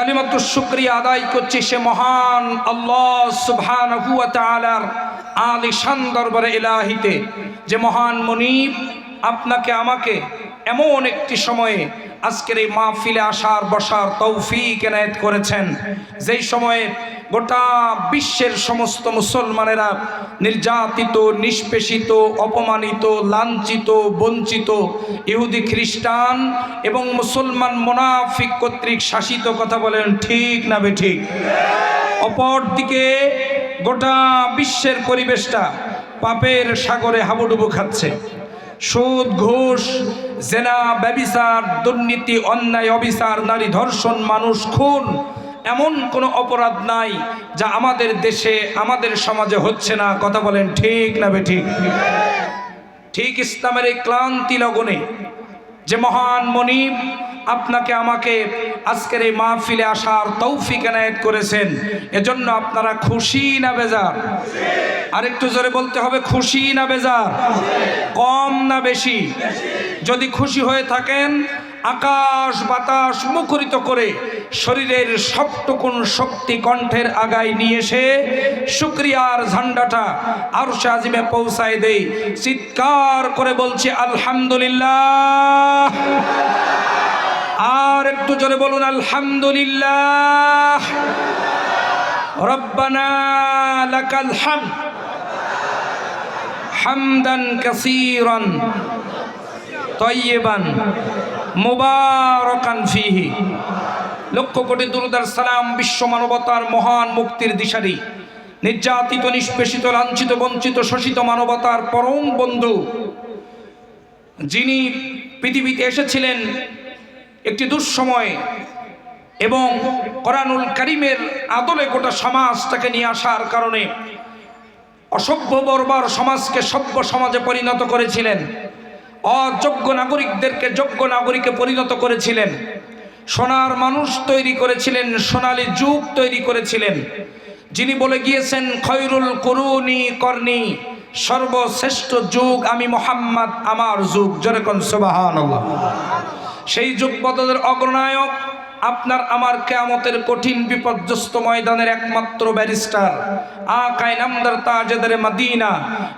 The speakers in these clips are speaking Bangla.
কালিমাত্র শুক্রিয়া আদায় করছি সে মহান আল্লাহ সুভান আলি আলিশান দরবারে ইলাহিতে। যে মহান মনিব আপনাকে, আমাকে এমন একটি সময়ে আজকের এই মাহফিলে আসার, বসার তৌফিক এনায়েত করেছেন। যেই সময়ে গোটা বিশ্বের সমস্ত মুসলমানেরা নির্যাতিত, নিষ্পেষিত, অপমানিত, লাঞ্ছিত, বঞ্চিত ইহুদি খ্রিস্টান এবং মুসলমান মোনাফিক কর্তৃক শাসিত কথা বলেন, ঠিক না বে ঠিক? অপরদিকে গোটা বিশ্বের পরিবেশটা পাপের সাগরে হাবুডুবু খাচ্ছে। সুদ, ঘুষ, জেনা, ব্যবিচার, দুর্নীতি, অন্যায়, অবিচার, নারী ধর্ষণ, মানুষ খুন, এমন কোনো অপরাধ নাই যা আমাদের দেশে, আমাদের সমাজে হচ্ছে না। কথা বলেন ঠিক না বে ঠিক? ঠিক ইসলামের এই ক্লান্তি লগনে যে মহান মনিব আপনাকে আমাকে আজকের এই মাহফিলে আসার তৌফিক এনায়েত করেছেন। এজন্য আপনারা খুশি না বেজার? আরেকটু জোরে বলতে হবে, খুশি না বেজার? কম না বেশি? যদি খুশি হয়ে থাকেন, আকাশ বাতাস মুখরিত করে শরীরের সবটুকুন শক্তি কণ্ঠের আগায় নিয়ে এসে শুক্রিয়ার ঝান্ডাটা আরও আজিমে পৌঁছায় দেই। চিৎকার করে বলছি, আলহামদুলিল্লাহ। বলুন, আলহামদুলিল্লাহ। রব্বানা লাকাল হামদ। হামদান কাসীরান লক্ষ কোটি দুরুদার সালাম বিশ্ব মানবতার মহান মুক্তির দিশারি। নির্যাতিত, নিষ্পেষিত, লাঞ্ছিত, বঞ্চিত, শোষিত মানবতার পরম বন্ধু যিনি পৃথিবীতে এসেছিলেন একটি দুঃসময় এবং করানুল করিমের আদলে গোটা সমাজটাকে নিয়ে আসার কারণে অসভ্য বর্বর সমাজকে সভ্য সমাজে পরিণত করেছিলেন। অযোগ্য নাগরিকদেরকে যোগ্য নাগরিকে পরিণত করেছিলেন। সোনার মানুষ তৈরি করেছিলেন, সোনালি যুগ তৈরি করেছিলেন। যিনি বলে গিয়েছেন, খৈরুল করুনি কর্ণী সর্বশ্রেষ্ঠ যুগ আমি মোহাম্মদ, আমার যুগ। যেরকম সুবাহান সেই যুগপথদের অগ্রনায়ক আপনার আমার কেয়ামতের কঠিন বিপর্যস্ত ময়দানের একমাত্র ব্যারিস্টার আকাই নামদার তাজেদারে মদিনা,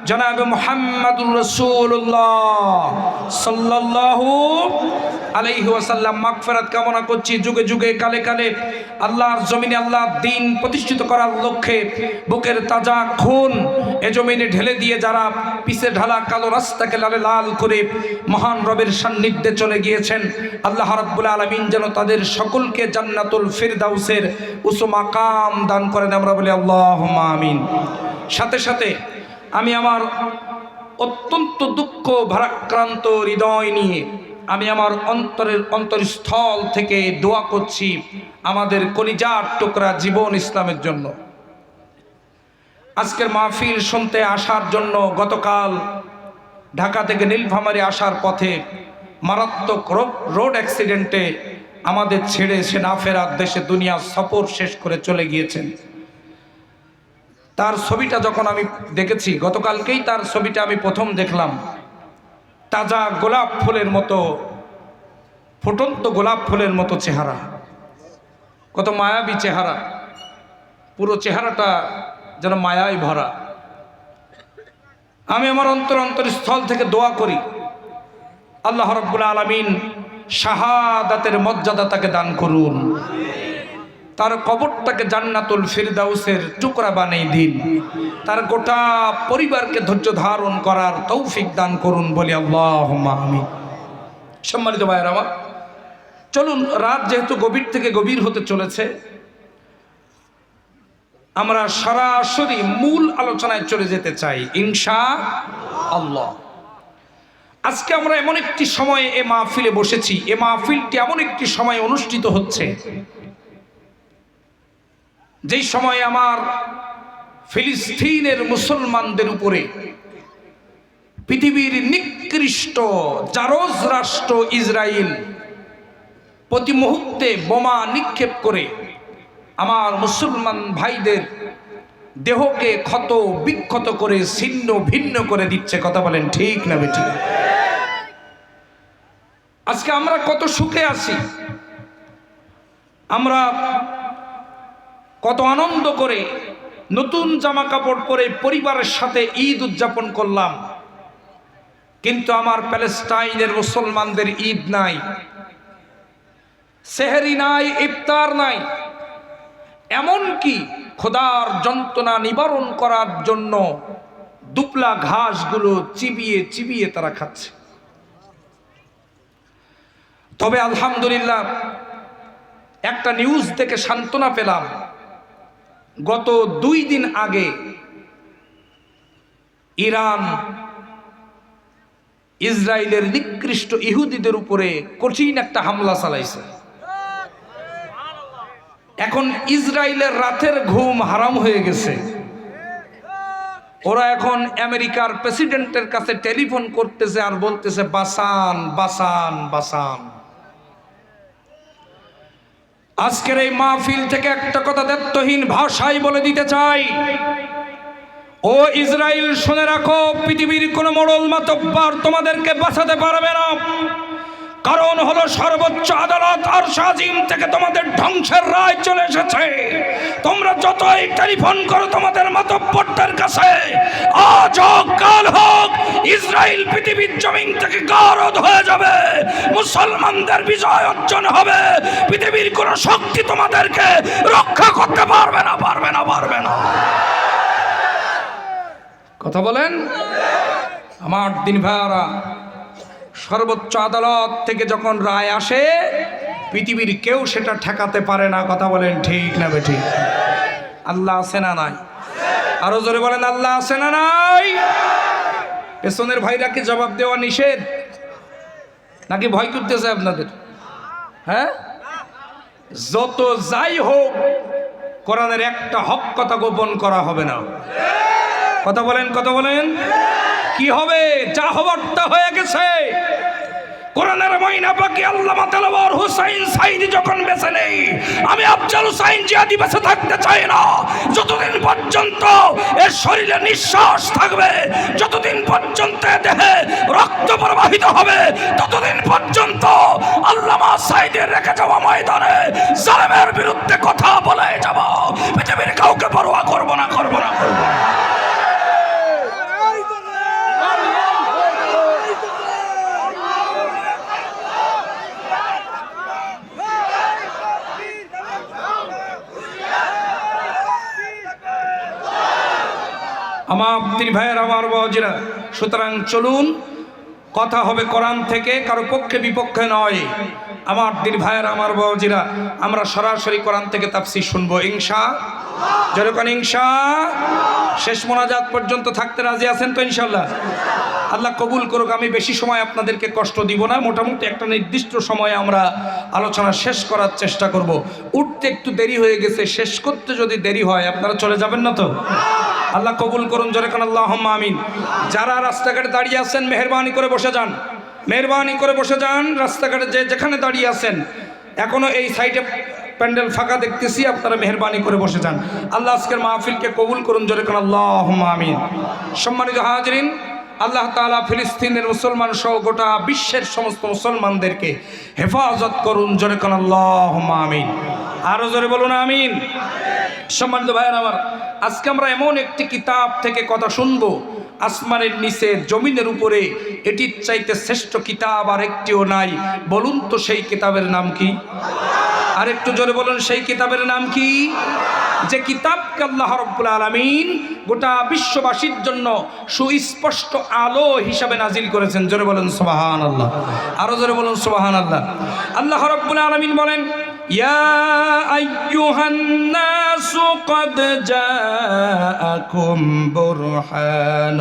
জনাবে মোহাম্মদুর রসুল্লাহ সাল্লাল্লাহু আলাইহি ওয়াসাল্লাম। মাগফিরাত কামনা করছি, যুগে যুগে কালে কালে আল্লাহর জমিনে আল্লাহ দিন প্রতিষ্ঠিত করার লক্ষ্যে বুকের তাজা খুন এ জমিনে ঢেলে দিয়ে যারা পিছে ঢালা কালো রাস্তাকে লালে লাল করে মহান রবের সান্নিধ্যে চলে গিয়েছেন, আল্লাহ রাব্বুল আলামিন যেন তাদের সকলকে জান্নাতুল ফিরদাউসের উসু মাকাম দান করেন আমরা বলি আল্লাহ আমিন। সাথে সাথে আমি আমার অত্যন্ত দুঃখ, ভারাক্রান্ত হৃদয় নিয়ে আমি আমার অন্তরের অন্তরস্থল থেকে দোয়া করছি আমাদের কলিজার টুকরা জীবন ইসলামের জন্য। আজকের মাহফিল শুনতে আসার জন্য গতকাল ঢাকা থেকে নীলফামারি আসার পথে মারাত্মক রোড অ্যাক্সিডেন্টে আমাদের ছেড়ে সে না ফেরার দেশে দুনিয়া সফর শেষ করে চলে গিয়েছেন। তার ছবিটা যখন আমি দেখেছি, গতকালকেই তার ছবিটা আমি প্রথম দেখলাম। তাজা গোলাপ ফুলের মতো, ফুটন্ত গোলাপ ফুলের মতো চেহারা। কত মায়াবী চেহারা। পুরো চেহারাটা যেন মায়ায় ভরা। আমি আমার অন্তর অন্তর স্থল থেকে দোয়া করি, আল্লাহ রব্বুল আলমিন শাহাদাতের মর্যাদা তাকে দান করুন। তার কবরটাকে জান্নাতুল ফিরদাউসের টুকরা বানিয়ে দিন। তার গোটা পরিবারকে ধৈর্য ধারণ করার তৌফিক দান করুন বলি আল্লাহ সম্মানিত ভাইয়ের আমার, চলুন, রাত যেহেতু গভীর থেকে গভীর হতে চলেছে, আমরা সরাসরি মূল আলোচনায় চলে যেতে চাই, ইনশা আল্লাহ। আজকে আমরা এমন একটি সময়ে এ মাহফিলে বসেছি, এ মাহফিলটি এমন একটি সময়ে অনুষ্ঠিত হচ্ছে। যেই সময়ে আমার ফিলিস্তিনের মুসলমানদের উপরে পৃথিবীর নিকৃষ্ট জারজ রাষ্ট্র ইসরায়েল প্রতি মুহূর্তে বোমা নিক্ষেপ করে আমার মুসলমান ভাইদের দেহকে ক্ষত বিক্ষত করে, ছিন্ন ভিন্ন করে দিচ্ছে। কথা বলেন ঠিক না, বেঠিক? আজকে আমরা কত সুখে আছি। আমরা কত আনন্দ করে নতুন জামা কাপড় পরে পরিবারের সাথে ঈদ উদযাপন করলাম। কিন্তু আমার প্যালেস্টাইনের মুসলমানদের ঈদ নাই। সেহেরি নাই, ইফতার নাই। এমনকি খোদার যন্ত্রণা নিবারণ করার জন্য দুপলা ঘাসগুলো চিবিয়ে চিবিয়ে তারা খাচ্ছে। তবে আলহামদুলিল্লাহ, একটা নিউজ থেকে সান্ত্বনা পেলাম। গত দুই দিন আগে ইরান ইসরায়েলের নিকৃষ্ট ইহুদিদের উপরে কঠিন একটা হামলা চালাইছে। এখন ইসরায়েলের রাতের ঘুম হারাম হয়ে গেছে। ওরা এখন আমেরিকার প্রেসিডেন্টের কাছে টেলিফোন করতেছে আর বলতেছে, বাসান বাসান বাসান। আজকের এই মাহফিল থেকে একটা কথা দায়িত্বহীন ভাষায় বলে দিতে চাই। ও ইসরায়েল শুনে রাখো, পৃথিবীর কোনো মোড়ল মাতব্বার তোমাদেরকে বাঁচাতে পারবে না। কারণ হলো সর্বোচ্চ আদালত আর সাজিম থেকে তোমাদের ধ্বংসের রায় চলে এসেছে। তোমরা যতই টেলিফোন করো তোমাদের মাতব্বরদের কাছে, আজ হোক, কাল হোক ইসরায়েল পৃথিবীর জমিন থেকে গারদ হয়ে যাবে, মুসলমানদের বিজয় অর্জন হবে, পৃথিবীর কোন শক্তি তোমাদেরকে রক্ষা করতে পারবে না পারবে না পারবে না। কথা বলেন? আমার দিন ভাইয়ারা সর্বোচ্চ আদালত থেকে যখন রায় আসে, পৃথিবীর কেউ সেটা ঠেকাতে পারে না। কথা বলেন ঠিক না বেঠিক আল্লাহ আছে না নাই? আরও জোরে বলেন, আল্লাহ আছে না নাই? পেছনের ভাইরা কি জবাব দেওয়া নিষেধ? নাকি ভয় করতেছে আপনাদের? হ্যাঁ? যত যাই হোক, কোরআনের একটা হক কথা গোপন করা হবে না। কথা বলেন কথা বলেন। কি হবে? যা হবার তা হয়ে গেছে। কোরআনের মহিনা পাকি আল্লামা তেলাওয়ার হুসাইন সাইদি যখন বেঁচে নেই, আমি আফজাল হুসাইন জিয়াদি বেঁচে থাকতে চাই না। যতদিন পর্যন্ত এর শরীরে নিঃশ্বাস থাকবে, যতদিন পর্যন্ত দেহে রক্ত প্রবাহিত হবে, ততদিন পর্যন্ত আল্লামা সাইদের রেখে যাওয়া ময়দানে জালেমের বিরুদ্ধে কথা বলে যাব। পৃথিবীর কাউকে পরোয়া করব না করব না করব না। আমার তিনি ভাইয়ের আমার বাবাজিরা সুতরাং চলুন, কথা হবে কোরআন থেকে, কারও পক্ষে বিপক্ষে নয়। আমার দিন ভাইয়ের আমার বাবাজিরা আমরা সরাসরি কোরআন থেকে তাপসি শুনব ইংসা যেরকম ইংসা শেষ মোনাজাত পর্যন্ত থাকতে রাজি আছেন তো ইনশাল্লাহ আল্লাহ কবুল করুক, আমি বেশি সময় আপনাদেরকে কষ্ট দিব না। মোটামুটি একটা নির্দিষ্ট সময়ে আমরা আলোচনা শেষ করার চেষ্টা করব। উঠতে একটু দেরি হয়ে গেছে, শেষ করতে যদি দেরি হয়, আপনারা চলে যাবেন না তো? আল্লাহ কবুল করুন, জোরে কান আল্লাহ আমিন। যারা রাস্তাঘাটে দাঁড়িয়ে আছেন, মেহরবানি করে বসে যান। মেহরবানি করে বসে যান, রাস্তাঘাটে যে যেখানে দাঁড়িয়ে আছেন। এখনও এই সাইডে প্যান্ডেল ফাঁকা দেখতেছি, আপনারা মেহরবানি করে বসে যান। আল্লাহ আজকের মাহফিলকে কবুল করুন, জোরে কান আল্লাহ আমিন। সম্মানিত হাজরিন আল্লাহ তালা ফিলিস্তিনের মুসলমান সহ গোটা বিশ্বের সমস্ত মুসলমানদেরকে হেফাজত করুন। জোরে কান আল্লাহ আমিন। আরও জোরে বলুন আমিন। সম্মানিত ভাইয়ের আমার, আজকে আমরা এমন একটি কিতাব থেকে কথা শুনব। আসমানের নিচে, জমিনের উপরে। এটির চাইতে শ্রেষ্ঠ কিতাব আর একটিও নাই। বলুন তো সেই কিতাবের নাম কি? আর একটু জোরে বলুন, সেই কিতাবের নাম কি? যে কিতাবকে আল্লাহ রব্বুল আলমিন গোটা বিশ্ববাসীর জন্য সুস্পষ্ট আলো হিসাবে নাজিল করেছেন। জোরে বলুন সোবাহান আল্লাহ আরও জোরে বলুন সোবাহান আল্লাহ আল্লাহ রব্বুল আলমিন বলেন ইয়া আইয়ুহান নাসু قد جاءكم برهان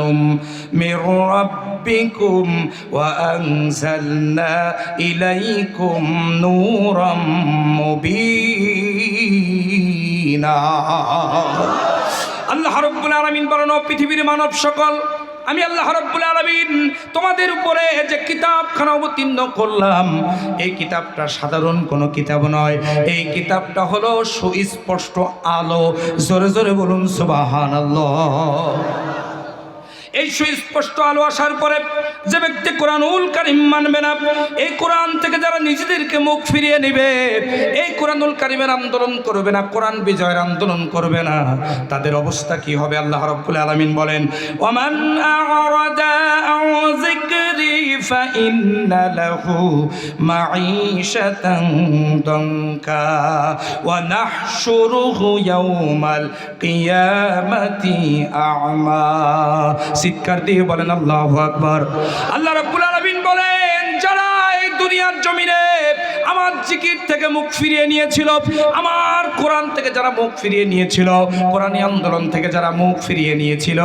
من ربكم وأنزلنا إليكم نورا مبينا আল্লাহ রব্বুল আলমিন বলেন ও পৃথিবীর মানব সকল আমি আল্লাহ রব্বুল আলমিন তোমাদের উপরে যে কিতাবখানা অবতীর্ণ করলাম, এই কিতাবটা সাধারণ কোনো কিতাব নয়। এই কিতাবটা হলো সুস্পষ্ট আলো। জোরে জোরে বলুন সুবাহান আল্লাহ এই সুস্পষ্ট আলো আসার পরে যে ব্যক্তি কোরআনুল কারিম মানবে না, এই কোরআন থেকে যারা নিজেদেরকে মুখ ফিরিয়ে নিবে, এই কোরআনুল কারিমের আন্দোলন করবে না, কোরআন বিজয়ের আন্দোলন করবে না। তাদের অবস্থা কি হবে? আল্লাহ রাব্বুল আলামিন বলেন ওমান আ'রাদা আন যিকরি ফাইন্না লাহু মাঈশাতান দানকা ওয়া চিৎকার দিয়ে বলেন, আল্লাহু আকবার। আল্লাহ রাব্বুল আলামিন বলেন, যারা এই দুনিয়ার জমিনে আমার জিকির থেকে মুখ ফিরিয়ে নিয়েছিল, আমার কোরআন থেকে যারা মুখ ফিরিয়ে নিয়েছিল, কোরআনী আন্দোলন থেকে যারা মুখ ফিরিয়ে নিয়েছিল,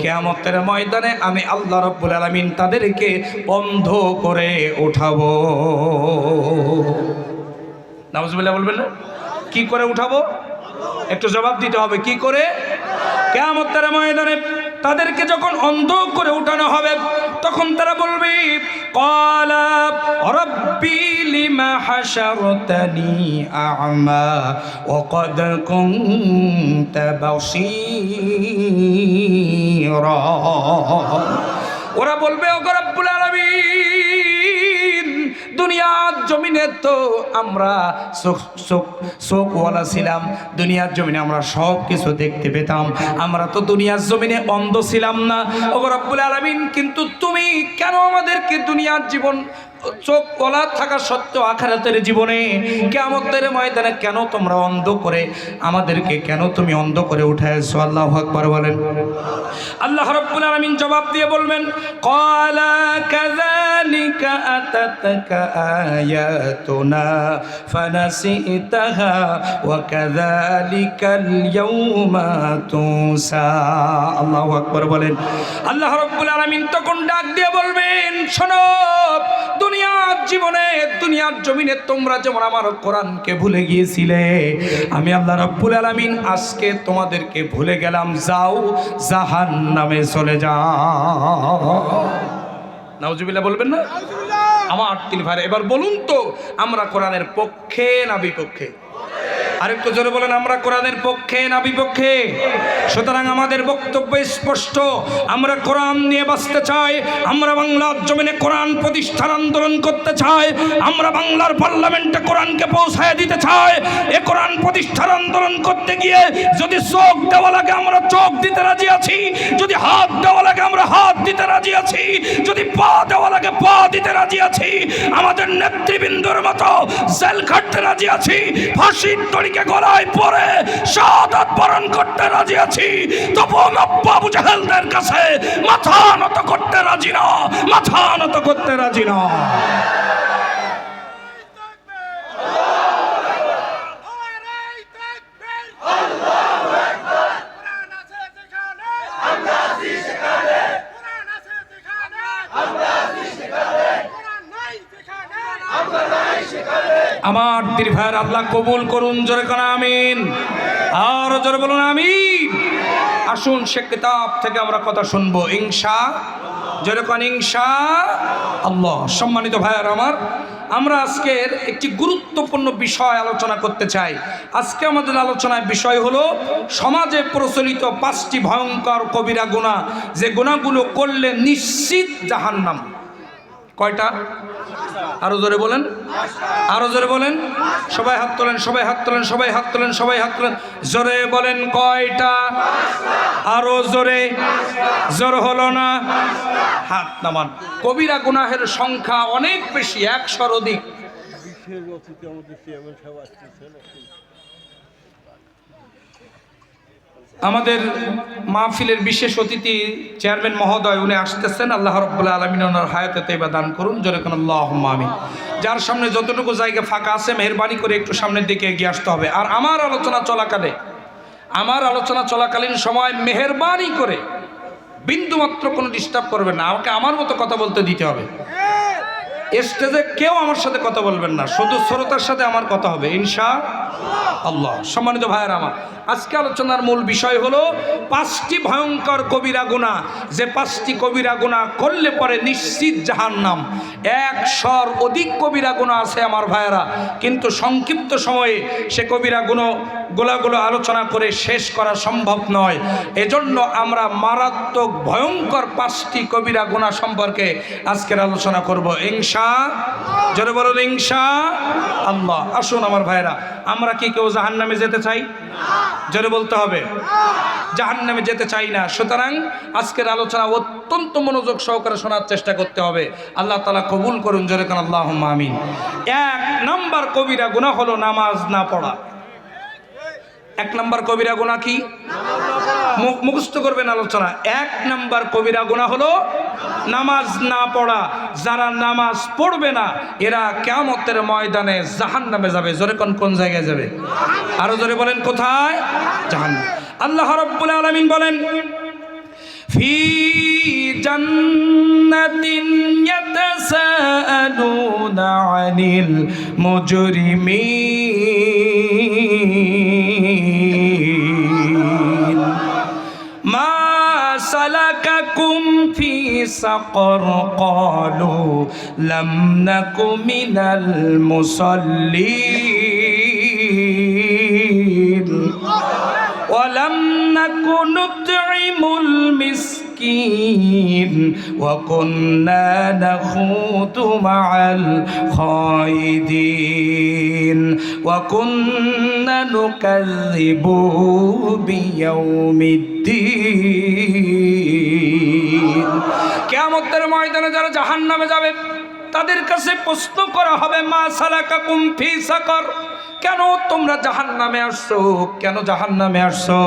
কেয়ামতের ময়দানে আমি আল্লাহ রব্বুল আলমিন তাদেরকে বন্ধ করে উঠাবো। নাউজুবিল্লাহ বলবেন না? কি করে উঠাবো? একটু জবাব দিতে হবে, কি করে? কেয়ামতের ময়দানে তাদেরকে যখন অন্ধ করে উঠানো হবে তখন তারা বলবে ওরা বলবে ওগো রব্বুল আলামিন দুনিয়ার জমিনে তো আমরা চোখ চোখ চোখওয়ালা ছিলাম। দুনিয়ার জমিনে আমরা সব কিছু দেখতে পেতাম। আমরা তো দুনিয়ার জমিনে অন্ধ ছিলাম না। ওগো রব্বুল আলামিন, কিন্তু তুমি কেন আমাদেরকে দুনিয়ার জীবন চোখ কলা থাকা সত্ত্বেও আখারাতের জীবনে কেমতের ময়দানে কেন তোমরা অন্ধ করে আমাদেরকে কেন তুমি অন্ধ করে উঠাইছো? আল্লাহ আকবার বলেন। আল্লাহ রাব্বুল আলামিন জবাব দিয়ে বলবেন ক্বালা কাযালিকা আতাতাকা আয়াতুনা ফানাসিতাহা ওয়া কাযালিকাল ইয়াউমা তুসা। বলেন। আল্লাহ রাব্বুল আলামিন তখন ডাক দিয়ে বলবেন, শোনো দুনিয়ার জীবনে দুনিয়ার জমিনে তোমরা যেমন আমার কোরআনকে ভুলে গিয়েছিলে আমি আল্লাহ রাব্বুল আলামিন আজকে তোমাদেরকে ভুলে গেলাম। যাও জাহান নামে চলে যাও। নাউজুবিল্লাহ বলবেন না? আমার তিন ভাই এবার বলুন তো আমরা কোরআনের পক্ষে না বিপক্ষে? আরেকটু জোরে বলেন, আমরা কোরআনের পক্ষে না বিপক্ষে সুতরাং আমাদের বক্তব্য স্পষ্ট। আমরা কোরআন নিয়ে বাঁচতে চাই, আমরা বাংলার জমিনে কোরআন প্রতিষ্ঠান আন্দোলন করতে চাই, আমরা বাংলার পার্লামেন্টে কোরআনকে পৌঁছায় দিতে চাই। এ কোরআন প্রতিষ্ঠান আন্দোলন করতে গিয়ে যদি চোখ দেওয়া লাগে, আমরা চোখ দিতে রাজি আছি। যদি হাত দেওয়া লাগে, আমরা হাত দিতে রাজি আছি। যদি পা দেওয়া লাগে, পা দিতে রাজি আছি। আমাদের নেতৃবৃন্দর মতো জেল খাটতে রাজি আছি। ফাঁসির দড়িকে গলায় পরে শাহাদাত বরণ করতে রাজি আছি। তবু বাবু জাহেলদের কাছে মাথা নত করতে রাজি না, মাথা নত করতে রাজি না নারাই তাকবীর আল্লাহু আকবার কোরআন আছে যেখানে আমরা আছি সেখানে কোরআন আছে যেখানে আমরা আছি সেখানে কোরআন নাই যেখানে আমরা নাই সেখানে আমার দীর্ঘার আল্লাহ কবুল করুন, জোরে কোন আমিন। আর জোরে বলুন আমিন। আসুন সে কিতাব থেকে আমরা কথা শুনব। ইংসা কোন ইনশা আল্লাহ, সম্মানিত ভাইয়ার আমার, আমরা আজকের একটি গুরুত্বপূর্ণ বিষয় আলোচনা করতে চাই। আজকে আমাদের আলোচনার বিষয় হলো, সমাজে প্রচলিত পাঁচটি ভয়ঙ্কর কবিরা গুণা, যে গুণাগুলো করলে নিশ্চিত জাহান্নাম। কয়টা? আরও জোরে বলেন। আরও জোরে বলেন। সবাই হাত তোলেন, সবাই হাত তোলেন, সবাই হাত তোলেন, সবাই হাত তোলেন। জোরে বলেন কয়টা? আরও জোরে। জোর হলো না? হাত নামান। কবিরা গুনাহের সংখ্যা অনেক বেশি, একশোর অধিক বিশ্বের অতীতে আমাদের মাহফিলের বিশেষ অতিথি চেয়ারম্যান মহোদয়, উনি আসতেছেন। আল্লাহ রব্বুল্লাহ আলমিন ওনার হায়াতে তেবা দান করুন। যেরকম আল্লাহ আমি যার সামনে যতটুকু জায়গা ফাঁকা আছে, মেহরবানি করে একটু সামনের দিকে এগিয়ে আসতে হবে। আর আমার আলোচনা চলাকালে, আমার আলোচনা চলাকালীন সময় মেহরবানি করে বিন্দুমাত্র কোনো ডিস্টার্ব করবেন না। আমাকে আমার মতো কথা বলতে দিতে হবে। স্টেজে কেউ আমার সাথে কথা বলবেন না। শুধু শ্রোতার সাথে আমার কথা হবে। ইনশা আল্লাহ সম্মানিত ভাইয়ের আমার, আজকে আলোচনার মূল বিষয় হলো পাঁচটি ভয়ঙ্কর কবিরা গুণা। যে পাঁচটি কবিরা গুণা করলে পরে নিশ্চিত জাহান্নাম। একশোর অধিক কবিরা গুণা আছে আমার ভাইয়েরা। কিন্তু সংক্ষিপ্ত সময়ে সে কবিরা গুণ গোলাগুলো আলোচনা করে শেষ করা সম্ভব নয়। এজন্য আমরা মারাত্মক ভয়ঙ্কর পাঁচটি কবিরা গুণা সম্পর্কে আজকের আলোচনা করব। ইংসা জোরে বলুন ইংসা আল্লাহ। আসুন আমার ভাইরা আমরা কি কেউ জাহান নামে যেতে চাই? জোরে বলতে হবে। জাহান নামে যেতে চাই না। সুতরাং আজকের আলোচনা অত্যন্ত মনোযোগ সহকারে শোনার চেষ্টা করতে হবে। আল্লাহ তালা কবুল করুন, জোরে কান আল্লাহ আমিন। এক নম্বর কবিরা গুণা হলো নামাজ না পড়া। এক নম্বর কবিরা গোনা কি? মুখস্থ করবেন আলোচনা। এক নম্বর কবিরা গোনা হলো নামাজ না পড়া। যারা নামাজ পড়বে না, এরা কেমতের ময়দানে জাহান নামে যাবে। জোরে কোন কোন জায়গায় যাবে? আরও জোরে বলেন, কোথায়? জাহান আল্লাহ রব্বুল আলমিন বলেন, ফি জান্নাতিন ইয়াতাসালুনা আনিল মুজরিমিন। سقر قالوا لم نك من المصلين. ولم نك نطعم المسكين. وكنا نخوض مع الخائدين وكنا نكذب بيوم الدين. কেমতের ময়দানে যারা জাহান নামে যাবে, তাদের কাছে প্রশ্ন করা হবে, মা সালাকা কুমফি সাকর? কেন তোমরা জাহান নামে আসছো? কেন জাহান নামে আসছো?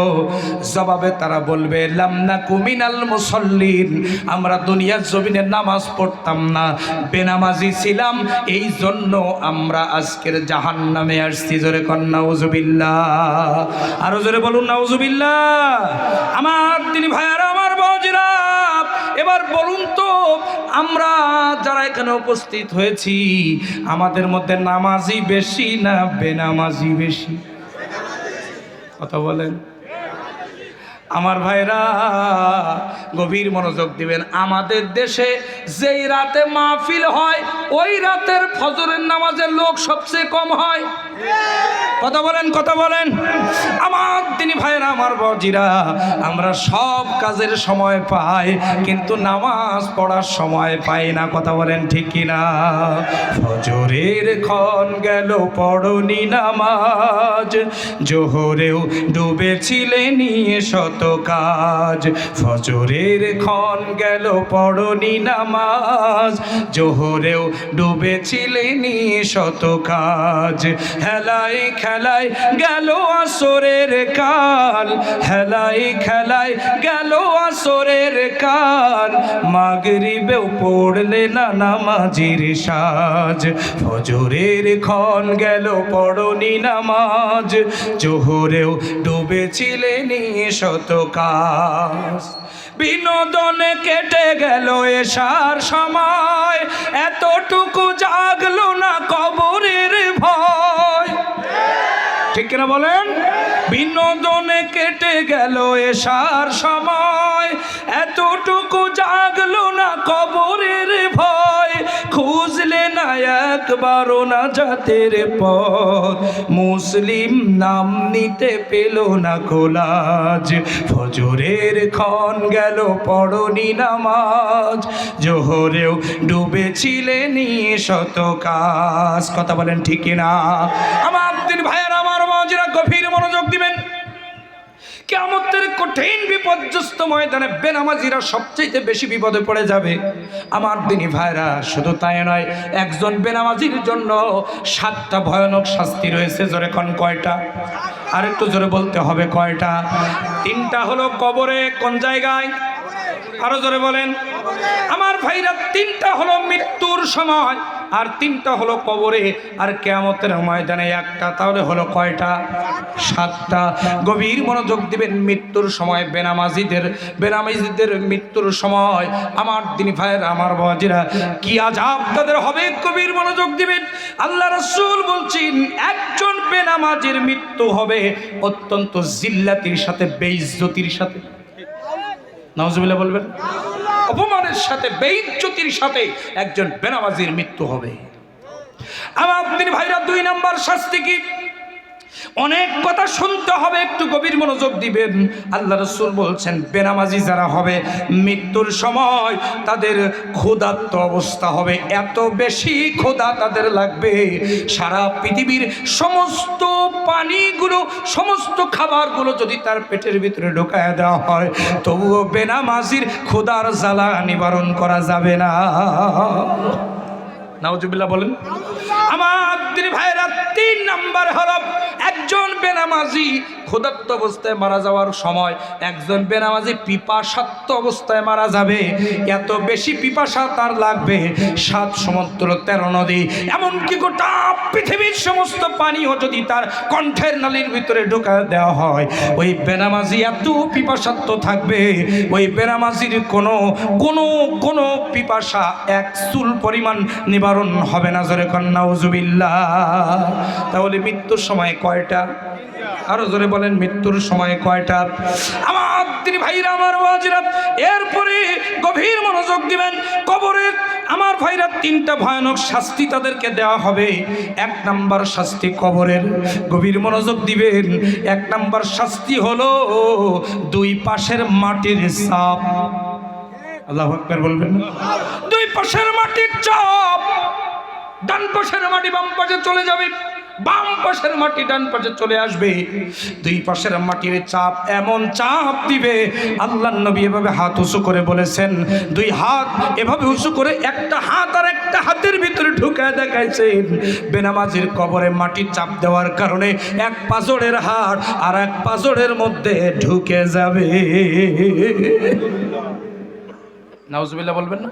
জবাবে তারা বলবে লামনা কুমিনাল মুসল্লিন। আমরা দুনিয়ার জমিনে নামাজ পড়তাম না, বেনামাজি ছিলাম, এই জন্য আমরা আজকের জাহান নামে আসছি। জোরে কন্যা উজুবিল্লা আরও জোরে বলুন নাউজুবিল্লা আমার তিনি ভাইয়ারা আমার বজিরা। এবার বলুন তো, আমরা যারা এখানে উপস্থিত হয়েছি, আমাদের মধ্যে নামাজি বেশি না বেনামাজি বেশি? কথা বলেন। আমার ভাইরা, গভীর মনোযোগ দিবেন। আমাদের দেশে যেই রাতে মাহফিল হয়, ওই রাতের ফজরের নামাজের লোক সবচেয়ে কম হয়। কথা বলেন কথা বলেন। আমার তিনি ভাইরা আমার বজিরা, আমরা সব কাজের সময় পাই, কিন্তু নামাজ পড়ার সময় পাই না, কথা বলেন ঠিক কিনা? ফজরের ক্ষণ গেল, পড়নি নামাজ, জোহরেও ডুবেছিলে নিয়ে শত কাজ। ফজরের ক্ষণ গেল, পড়নি নামাজ, জোহরেও ডুবেছিলে নিয়ে শত কাজ। হেলাই খেলায় গেল আসরের কাল। হেলাই খেলায় গেল আসরের কাল। মাগরিবেও পড়লে না নামাজির সাজ। ফজরের ক্ষণ গেল, পড়নি নামাজ। জোহরেও ডুবেছিলে নিয়ে শত কাজ। বিনোদন কেটে গেল এসার সময়। এতটুকু জাগলো না কবরের ভয়। ঠিক কিনা বলেন? বিনোদনে কেটে গেল এসার সময়। এতটুকু জাগলো না কবরের ভয়। খুঁজলে না একবারও না জাতের পথ। মুসলিম নাম নিতে পেল না কোলাজ ফজরের ক্ষণ গেল পড়নি নামাজ। জোহরেও ডুবেছিলে নিয়ে শত কাজ কথা বলেন ঠিক না আমার দিন ভাইয়ের আমার মজরা গভীর মনোযোগ দিবেন। কেমতের কঠিন বিপর্যস্ত ময়দানে বেনামাজিরা সবচেয়ে বেশি বিপদে পড়ে যাবে। আমার দিনী ভাইরা, শুধু তাই নয়, একজন বেনামাজির জন্য সাতটা ভয়ানক শাস্তি রয়েছে, জোরে কন কয়টা? আর একটু জোরে বলতে হবে কয়টা? তিনটা হলো কবরে, কোন জায়গায়? আরও জোরে বলেন। আমার ভাইরা, তিনটা হলো মৃত্যুর সময়। আর তিনটা হলো কবরে, আর কেয়ামতের ময়দানে একটা, তাহলে হলো কয়টা? সাতটা। গভীর মনোযোগ দিবেন মৃত্যুর সময় বেনামাজিদের বেনামাজিদের মৃত্যুর সময়। আমার দিন ভাইয়ের, আমার বাজিরা কি আজাব তাদের হবে? গভীর মনোযোগ দিবেন। আল্লাহ রসুল বলছেন, একজন বেনামাজির মৃত্যু হবে অত্যন্ত জিল্লাতির সাথে, বেইজ্জতির সাথে। নওয়াজবিল্লাহ বলবেন? অপমানের সাথে, বেইজ্জতির সাথে একজন বেনামাজির মৃত্যু হবে। আমার দিন ভাইরা, দুই নাম্বার শাস্তি কি? অনেক কথা শুনতে হবে একটু গভীর মনোযোগ দিবেন। আল্লাহ রসুল বলছেন বেনামাজি যারা হবে মৃত্যুর সময় তাদের ক্ষুধার্ত অবস্থা হবে। এত বেশি ক্ষুধা তাদের লাগবে। সারা পৃথিবীর সমস্ত পানিগুলো সমস্ত খাবারগুলো যদি তার পেটের ভিতরে ঢোকায় দেওয়া হয় তবুও বেনামাজির ক্ষুধার জ্বালা নিবারণ করা যাবে না। নাউজুবিল্লাহ বলেন। আমার ভাইরা তিন নাম্বার হলো একজন বেনামাজি ক্ষুধার্ত অবস্থায় মারা যাওয়ার সময়, একজন বেনামাজি পিপাসাত্ম অবস্থায় মারা যাবে। এত বেশি পিপাসা তার লাগবে। সাত সমুদ্র, তেরো নদী, এমনকি গোটা পৃথিবীর সমস্ত পানিও যদি তার কণ্ঠের নালীর ভিতরে ঢোকা দেওয়া হয়, ওই বেনামাজি এত পিপাসাত্ম থাকবে। ওই বেনামাজির কোনো কোনো কোনো পিপাসা এক চুল পরিমাণ নিবারণ হবে না, জোরে কন্যা উজুবিল্লা তাহলে মৃত্যুর সময় কয়টা? আরও জোরে বলেন, মৃত্যুর সময় কয়টা? আমার দিদি ভাইরা, আমার বাজিরা এরপরে গভীর মনোযোগ দিবেন কবরের আমার ভাইরা তিনটা ভয়ানক শাস্তি তাদেরকে দেওয়া হবে। এক নাম্বার শাস্তি কবরের, গভীর মনোযোগ দিবেন। এক নাম্বার শাস্তি হলো দুই পাশের মাটির সাপ আল্লাহ আকবার বলবেন দুই পাশের মাটির চাপ। ডান পাশের মাটি বাম পাশে চলে যাবে। বাম পাশের মাটি ডান পাশে চলে আসবে। দুই পাশের মাটির চাপ এমন চাপ দিবে আল্লাহ নবী এভাবে হাত উঁচু করে বলেছেন। দুই হাত এভাবে উঁচু করে একটা হাত আর একটা হাতের ভিতরে ঢুকে দেখাইছেন। বেনামাজির কবরে মাটির চাপ দেওয়ার কারণে এক পাজরের হাত আর এক পাজরের মধ্যে ঢুকে যাবে। নাউজুবিল্লাহ বলবেন না?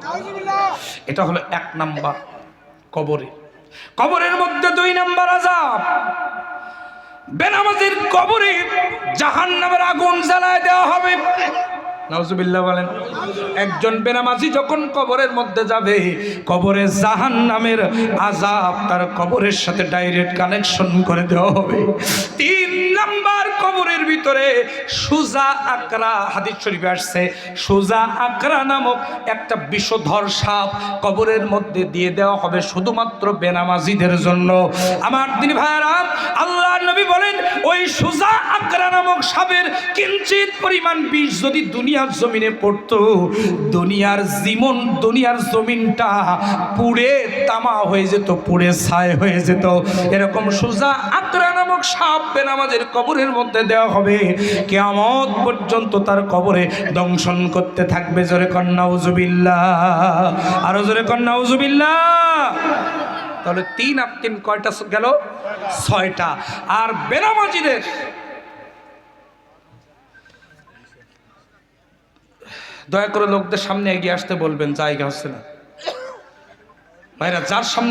এটা হলো এক নাম্বার কবরে। কবরের মধ্যে দুই নাম্বার আজাব বেনামাজির কবরে জাহান নামের আগুন জ্বালায় দেওয়া হবে। নাউজুবিল্লাহ বলেন, একজন বেনামাজি যখন কবরের মধ্যে যাবে, কবরে জাহান নামের আজাব তার কবরের সাথে ডাইরেক্ট কানেকশন করে দেওয়া হবে। তিন নাম্বার কবরের ভিতরে সুজা আকরা হাদিস শরীফে আসছে। সুজা আকরা নামক একটা বিষধর সাপ কবরের মধ্যে দিয়ে দেওয়া হবে শুধুমাত্র বেনামাজিদের জন্য। আমার দিন ভাইয়ারা আল্লাহ নবী বলেন, ওই সুজা আকরা নামক সাপের কিঞ্চিত পরিমাণ বিষ যদি দুনিয়ার জমিনে পড়তো, দুনিয়ার জীবন, দুনিয়ার জমিনটা পুড়ে তামা হয়ে যেত, পুড়ে ছায় হয়ে যেত। এরকম সুজা আকরা নামক সাপ বেনামাজের কবরের মধ্যে দেওয়া হবে। কেয়ামত পর্যন্ত তার কবরে দংশন করতে থাকবে। জোরে কন্যা উজুবিল্লা আরও জোরে কন্যা উজুবিল্লা তাহলে তিন আর তিন কয়টা গেল? ছয়টা। আর বেনামাজিদের দয়া করে লোকদের সামনে এগিয়ে আসতে বলবেন জায়গা হচ্ছে না। ভাইরা যার সামনে